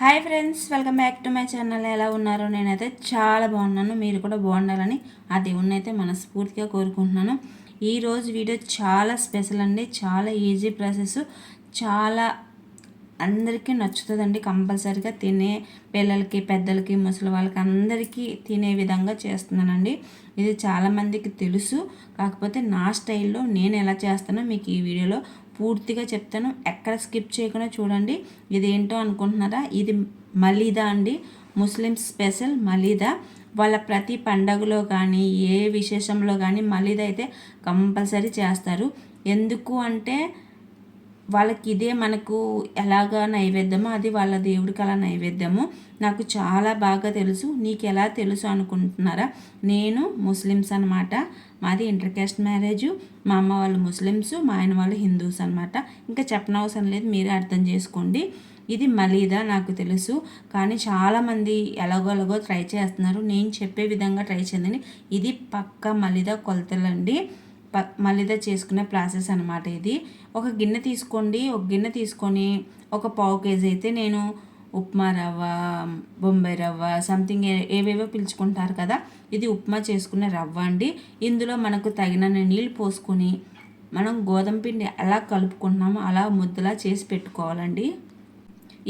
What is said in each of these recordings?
Hi friends welcome back to my channel ఎలా ఉన్నారు? నేనైతే చాలా బాగున్నాను. మీరు కూడా బాగుండాలని ఆ దేవుణ్ణి అయితే మనస్ఫూర్తిగా కోరుకుంటున్నాను. ఈరోజు వీడియో చాలా స్పెషల్ అండి. చాలా ఈజీ ప్రాసెస్ చాలా అందరికీ నచ్చుతుందండి. కంపల్సరీగా తినే పిల్లలకి పెద్దలకి ముసలి వాళ్ళకి అందరికీ తినే విధంగా చేస్తున్నానండి. ఇది చాలామందికి తెలుసు. కాకపోతే నా స్టైల్లో నేను ఎలా చేస్తానో మీకు ఈ వీడియోలో పూర్తిగా చెప్తాను. ఎక్కడ స్కిప్ చేయకుండా చూడండి. ఇదేంటో అనుకుంటున్నారా? ఇది మలీదా అండి. ముస్లిమ్స్ స్పెషల్ మలీదా. వాళ్ళ ప్రతి పండగలో కానీ ఏ విశేషంలో కానీ మలీదా అయితే కంపల్సరీ చేస్తారు. ఎందుకు అంటే వాళ్ళకి ఇదే మనకు ఎలాగా నైవేద్యమో అది వాళ్ళ దేవుడికి అలా నైవేద్యము. నాకు చాలా బాగా తెలుసు. నీకు ఎలా తెలుసు అనుకుంటున్నారా? నేను ముస్లిమ్స్ అనమాట మాది ఇంటర్ క్యాస్ట్ మ్యారేజ్. మా అమ్మ వాళ్ళు ముస్లిమ్స్ మా ఆయన వాళ్ళు హిందూస్ అనమాట ఇంకా చెప్పనవసరం లేదు మీరే అర్థం చేసుకోండి. ఇది మలీదా నాకు తెలుసు. కానీ చాలామంది ఎలాగో ఎలాగో ట్రై చేస్తున్నారు. నేను చెప్పే విధంగా ట్రై చేయండి. ఇది పక్క మలీదా కొలతలండి. అండి మలిద చేసుకునే ప్రాసెస్ అనమాట ఇది. ఒక గిన్నె తీసుకోండి ఒక గిన్నె తీసుకొని ఒక పావు కేజీ అయితే నేను ఉప్మా రవ్వ బొంబాయి రవ్వ సంథింగ్ ఏవేవో పిలుచుకుంటారు కదా ఇది ఉప్మా చేసుకునే రవ్వ అండి. ఇందులో మనకు తగినన్ని నీళ్ళు పోసుకొని మనం గోధుమ పిండి ఎలా కలుపుకుంటున్నామో అలా ముద్దలా చేసి పెట్టుకోవాలండి.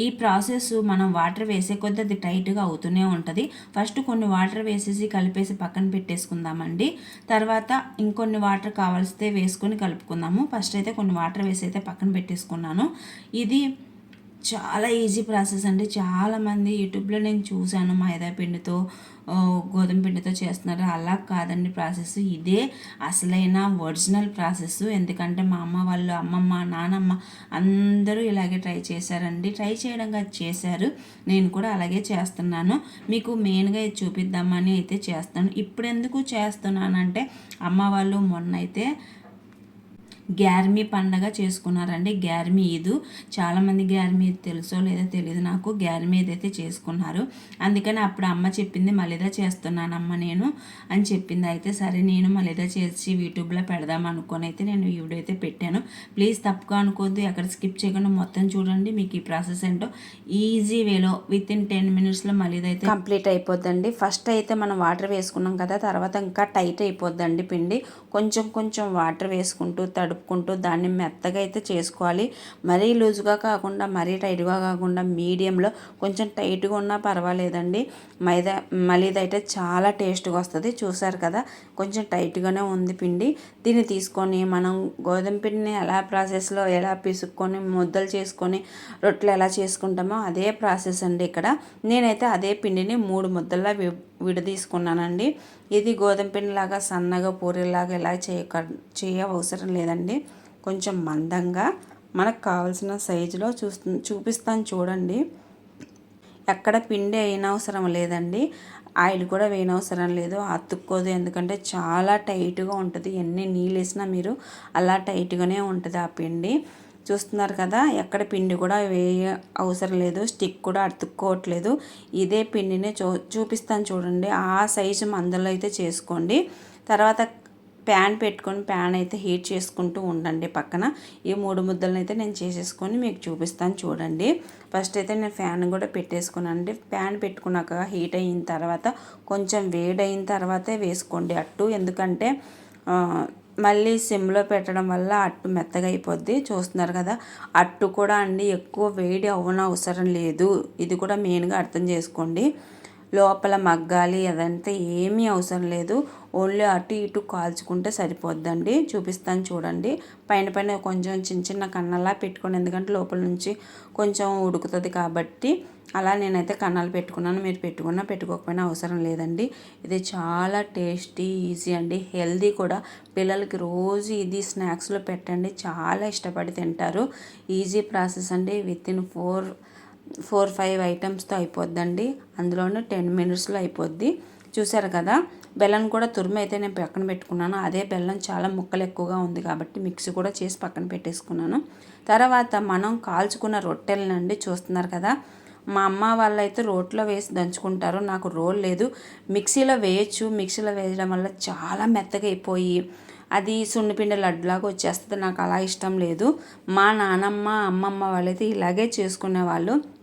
ఈ ప్రాసెస్ మనం వాటర్ వేసే కొద్ది అది టైట్గా అవుతూనే ఉంటుంది. ఫస్ట్ కొన్ని వాటర్ వేసేసి కలిపేసి పక్కన పెట్టేసుకుందామండి. తర్వాత ఇంకొన్ని వాటర్ కావాల్సితే వేసుకొని కలుపుకుందాము. ఫస్ట్ అయితే కొన్ని వాటర్ వేసి అయితే పక్కన పెట్టేసుకున్నాను. ఇది చాలా ఈజీ ప్రాసెస్ అండి. చాలామంది యూట్యూబ్లో నేను చూశాను మైదా పిండితో గోధుమ పిండితో చేస్తున్నారు. అలా కాదండి ప్రాసెస్ ఇదే అసలైన ఒరిజినల్ ప్రాసెస్ ఎందుకంటే మా అమ్మ వాళ్ళు అమ్మమ్మ నానమ్మ అందరూ ఇలాగే ట్రై చేశారండి. ట్రై చేయడంగా చేశారు. నేను కూడా అలాగే చేస్తున్నాను. మీకు మెయిన్గా ఇది చూపిద్దామని అయితే చేస్తాను. ఇప్పుడు ఎందుకు చేస్తున్నానంటే అమ్మ వాళ్ళు మొన్న అయితే గ్యార్మీ పండగ చేసుకున్నారండి. గ్యార్మీ ఈదు చాలామంది గ్యార్మీ తెలుసో లేదో తెలియదు నాకు. గ్యార్మీ ఏదైతే చేసుకున్నారు. అందుకని అప్పుడు అమ్మ చెప్పింది మలిదా చేస్తున్నానమ్మ నేను అని చెప్పింది. అయితే సరే నేను మలిదా చేసి యూట్యూబ్లో పెడదాం అనుకొని అయితే నేను వీడియో అయితే పెట్టాను. ప్లీజ్ తప్పుగా అనుకోద్దు ఎక్కడ స్కిప్ చేయకుండా మొత్తం చూడండి. మీకు ఈ ప్రాసెస్ ఏంటో ఈజీ వేలో విత్ ఇన్ టెన్ మినిట్స్లో మలిదా అయితే కంప్లీట్ అయిపోద్దండి. ఫస్ట్ అయితే మనం వాటర్ వేసుకున్నాం కదా తర్వాత ఇంకా టైట్ అయిపోద్దండి పిండి. కొంచెం కొంచెం వాటర్ వేసుకుంటూ తడుపు కలుపుకుంటూ దాన్ని మెత్తగా అయితే చేసుకోవాలి. మరీ లూజుగా కాకుండా మరీ టైట్గా కాకుండా మీడియంలో కొంచెం టైట్గా ఉన్నా పర్వాలేదండి. మైదా మలీదా అయితే చాలా టేస్ట్గా వస్తుంది. చూసారు కదా కొంచెం టైట్గానే ఉంది పిండి. దీన్ని తీసుకొని మనం గోధుమ పిండిని ఎలా ప్రాసెస్లో ఎలా పిసుక్కొని ముద్దలు చేసుకొని రొట్టెలు ఎలా చేసుకుంటామో అదే ప్రాసెస్ అండి ఇక్కడ. నేనైతే అదే పిండిని మూడు ముద్దల్లా విడదీసుకున్నానండి. ఇది గోధుమ పిండిలాగా సన్నగా పూరిలాగా ఇలా చేయక చేయ అవసరం లేదండి. కొంచెం మందంగా మనకు కావాల్సిన సైజులో చూస్తు చూపిస్తాను చూడండి. ఎక్కడ పిండి అయినవసరం లేదండి. ఆయిల్ కూడా వేయనవసరం లేదు. అతుక్కోదు. ఎందుకంటే చాలా టైట్గా ఉంటుంది. ఎన్ని నీళ్ళు వేసినా మీరు అలా టైట్గానే ఉంటుంది ఆ పిండి. చూస్తున్నారు కదా ఎక్కడ పిండి కూడా వేయ అవసరం లేదు. స్టిక్ కూడా అతుక్కోవట్లేదు. ఇదే పిండిని చూ చూపిస్తాను చూడండి. ఆ సైజు మందలో అయితే చేసుకోండి. తర్వాత ప్యాన్ పెట్టుకొని ప్యాన్ అయితే హీట్ చేసుకుంటూ ఉండండి పక్కన. ఈ మూడు ముద్దలను అయితే నేను చేసేసుకొని మీకు చూపిస్తాను చూడండి. ఫస్ట్ అయితే నేను ఫ్యాన్ కూడా పెట్టేసుకున్నానండి. ప్యాన్ పెట్టుకున్నాక హీట్ అయిన తర్వాత కొంచెం వేడైన తర్వాతే వేసుకోండి అట్టు. ఎందుకంటే మళ్ళీ సిమ్లో పెట్టడం వల్ల అట్టు మెత్తగా అయిపోద్ది. చూస్తున్నారు కదా అట్టు కూడా అండి ఎక్కువ వేడి అవ్వన అవసరం లేదు. ఇది కూడా మెయిన్గా అర్థం చేసుకోండి. లోపల మగ్గాలి అదంతా ఏమీ అవసరం లేదు. ఓన్లీ అటు ఇటు కాల్చుకుంటే సరిపోద్దండి. చూపిస్తాను చూడండి. పైన పైన కొంచెం చిన్న చిన్న కన్నలా పెట్టుకోండి. ఎందుకంటే లోపల నుంచి కొంచెం ఉడుకుతుంది కాబట్టి అలా నేనైతే కన్నాలు పెట్టుకున్నాను. మీరు పెట్టుకున్నా పెట్టుకోకపోయినా అవసరం లేదండి. ఇది చాలా టేస్టీ ఈజీ అండి. హెల్దీ కూడా. పిల్లలకి రోజు ఇది స్నాక్స్లో పెట్టండి. చాలా ఇష్టపడి తింటారు. ఈజీ ప్రాసెస్ అండి. With in four four five ఐటమ్స్తో అయిపోద్దండి. అందులోనే టెన్ మినిట్స్లో అయిపోద్ది. చూసారు కదా బెల్లం కూడా తురుము అయితే నేను పక్కన పెట్టుకున్నాను. అదే బెల్లం చాలా ముక్కలు ఎక్కువగా ఉంది కాబట్టి మిక్సీ కూడా చేసి పక్కన పెట్టేసుకున్నాను. తర్వాత మనం కాల్చుకున్న రొట్టెలనండి చూస్తున్నారు కదా. మా అమ్మ వాళ్ళు అయితే రోట్లో వేసి దంచుకుంటారు. నాకు రోల్ లేదు. మిక్సీలో వేయచ్చు. మిక్సీలో వేయడం వల్ల చాలా మెత్తగా అయిపోయి అది సున్నిపిండి లడ్డులాగా వచ్చేస్తుంది. నాకు అలా ఇష్టం లేదు. మా నానమ్మ అమ్మమ్మ వాళ్ళైతే ఇలాగే చేసుకునేవాళ్ళు.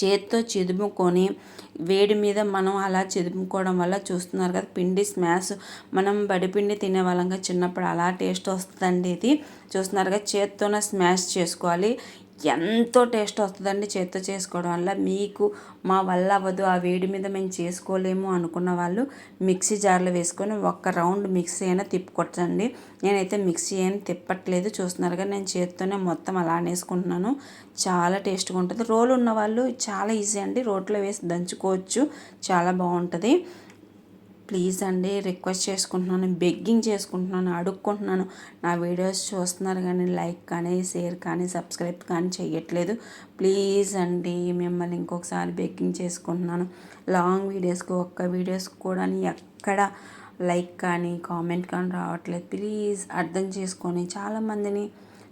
చేత్తో చిదుముకొని వేడి మీద మనం అలా చిదుముకోవడం వల్ల చూస్తున్నారు కదా పిండి స్మాష్. మనం బడిపిండి తినే వాళ్ళంగా చిన్నప్పుడు అలా టేస్ట్ వస్తుందండి ఇది. చూస్తున్నారు కదా చేత్తోనే స్మాష్ చేసుకోవాలి. ఎంతో టేస్ట్ వస్తుందండి చేత్తో చేసుకోవడం వల్ల. మీకు మా వల్ల అవ్వదు ఆ వేడి మీద మేము చేసుకోలేము అనుకున్న వాళ్ళు మిక్సీ జార్లో వేసుకొని ఒక్క రౌండ్ మిక్సీ అయినా తిప్పుకొట్టండి నేనైతే మిక్సీ అయినా తిప్పట్లేదు చూస్తున్నారుగా నేను చేత్తోనే మొత్తం అలా వేసుకుంటున్నాను చాలా టేస్ట్గా ఉంటుంది. రోలు ఉన్న వాళ్ళు చాలా ఈజీ అండి. రోట్లో వేసి దంచుకోవచ్చు. చాలా బాగుంటుంది. ప్లీజ్ అండి రిక్వెస్ట్ చేసుకుంటున్నాను బెగ్గింగ్ చేసుకుంటున్నాను అడుక్కుంటున్నాను. నా వీడియోస్ చూస్తున్నారు కానీ లైక్ కానీ షేర్ కానీ సబ్స్క్రైబ్ కానీ చేయట్లేదు ప్లీజ్ అండి మిమ్మల్ని ఇంకొకసారి బెగ్గింగ్ చేసుకుంటున్నాను. లాంగ్ వీడియోస్కి ఒక్క వీడియోస్ కూడా ఎక్కడ లైక్ కానీ కామెంట్ కానీ రావట్లేదు. ప్లీజ్ అర్థం చేసుకొని చాలామందిని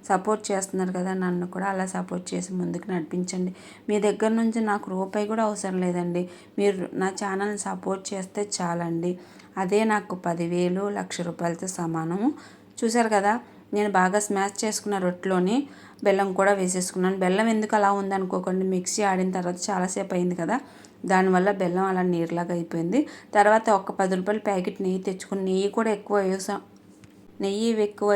సపోర్ట్ చేస్తున్నారు కదా నన్ను కూడా అలా సపోర్ట్ చేసి ముందుకు నడిపించండి. మీ దగ్గర నుంచి నాకు రూపాయి కూడా అవసరం లేదండి. మీరు నా ఛానల్ని సపోర్ట్ చేస్తే చాలండి. అదే నాకు పదివేలు లక్ష రూపాయలతో సమానము చూసారు కదా నేను బాగా స్మాష్ చేసుకున్న రొట్టెలోని బెల్లం కూడా వేసేసుకున్నాను. బెల్లం ఎందుకు అలా ఉందనుకోకండి. మిక్సీ ఆడిన తర్వాత చాలాసేపు అయింది కదా దానివల్ల బెల్లం అలా నీరులాగా అయిపోయింది. తర్వాత ఒక పది రూపాయల ప్యాకెట్ నెయ్యి తెచ్చుకుని నెయ్యి కూడా ఎక్కువ వేసాం నెయ్యి ఎక్కువ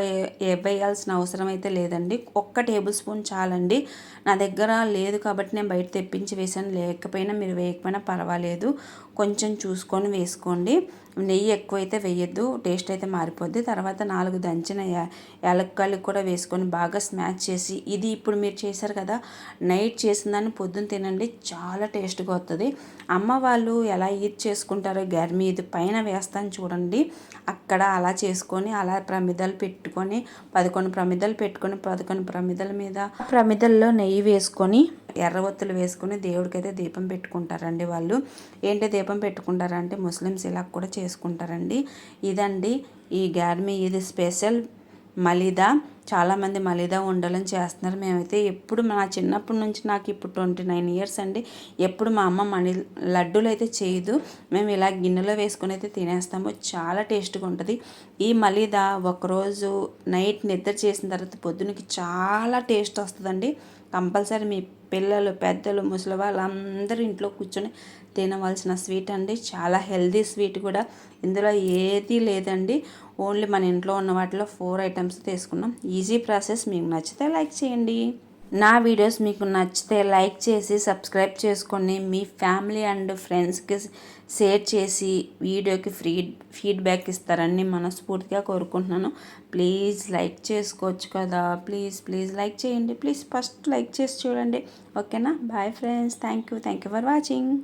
వేయాల్సిన అవసరం అయితే లేదండి. ఒక్క టేబుల్ స్పూన్ చాలండి. నా దగ్గర లేదు కాబట్టి నేను బయట తెప్పించి వేసాను లేకపోయినా మీరు వేయకపోయినా పర్వాలేదు. కొంచెం చూసుకొని వేసుకోండి. నెయ్యి ఎక్కువైతే వేయద్దు టేస్ట్ అయితే మారిపోద్ది. తర్వాత నాలుగు దంచిన యాలక్కాయలు కూడా వేసుకొని బాగా స్మాచ్ చేసి ఇది ఇప్పుడు మీరు చేశారు కదా నైట్ చేసిన దాన్ని పొద్దున్న తినండి చాలా టేస్ట్గా వస్తుంది అమ్మ వాళ్ళు ఎలా ఈద్ చేసుకుంటారో గర్మి ఇది పైన వేస్తాను చూడండి. అక్కడ అలా చేసుకొని అలా ప్రమిదలు పెట్టుకొని పదకొండు ప్రమిదలు పెట్టుకొని పదకొండు ప్రమిదల మీద ప్రమిదల్లో నెయ్యి వేసుకొని ఎర్రవత్తులు వేసుకొని దేవుడికైతే దీపం పెట్టుకుంటారండి వాళ్ళు. ఏంటి దీపం పెట్టుకుంటారంటే ముస్లిమ్స్ ఇలా కూడా చేసుకుంటారండి. ఇదండి ఈ గ్యార్మీ ఇది స్పెషల్ మలిదా. చాలామంది మలిదా ఉండలని చేస్తున్నారు. మేమైతే ఎప్పుడు మా చిన్నప్పటి నుంచి నాకు ఇప్పుడు ట్వంటీ నైన్ ఇయర్స్ అండి. ఎప్పుడు మా అమ్మ మణి లడ్డూలు అయితే చేయదు. మేము ఇలా గిన్నెలో వేసుకుని అయితే తినేస్తాము. చాలా టేస్ట్గా ఉంటుంది. ఈ మలిదా ఒకరోజు నైట్ నిద్ర చేసిన తర్వాత పొద్దునకి చాలా టేస్ట్ వస్తుందండి. కంపల్సరీ మీ పిల్లలు పెద్దలు ముసలి వాళ్ళు అందరూ ఇంట్లో కూర్చొని తినవలసిన స్వీట్ అండి. చాలా హెల్దీ స్వీట్ కూడా. ఇందులో ఏది లేదండి. ఓన్లీ మన ఇంట్లో ఉన్న వాటిలో ఫోర్ ఐటమ్స్ తీసుకున్నాం. Easy process. మీకు నచ్చితే లైక్ చేయండి. నా వీడియోస్ మీకు నచ్చితే లైక్ చేసి సబ్స్క్రైబ్ చేసుకొని మీ ఫ్యామిలీ అండ్ ఫ్రెండ్స్కి షేర్ చేసి వీడియోకి ఫ్రీ ఫీడ్బ్యాక్ ఇస్తారని మనస్ఫూర్తిగా కోరుకుంటున్నాను. ప్లీజ్ లైక్ చేసుకోవచ్చు కదా. ప్లీజ్ ప్లీజ్ లైక్ చేయండి. ప్లీజ్ ఫస్ట్ లైక్ చేసి చూడండి. ఓకేనా? Bye friends. Thank you thank you for watching.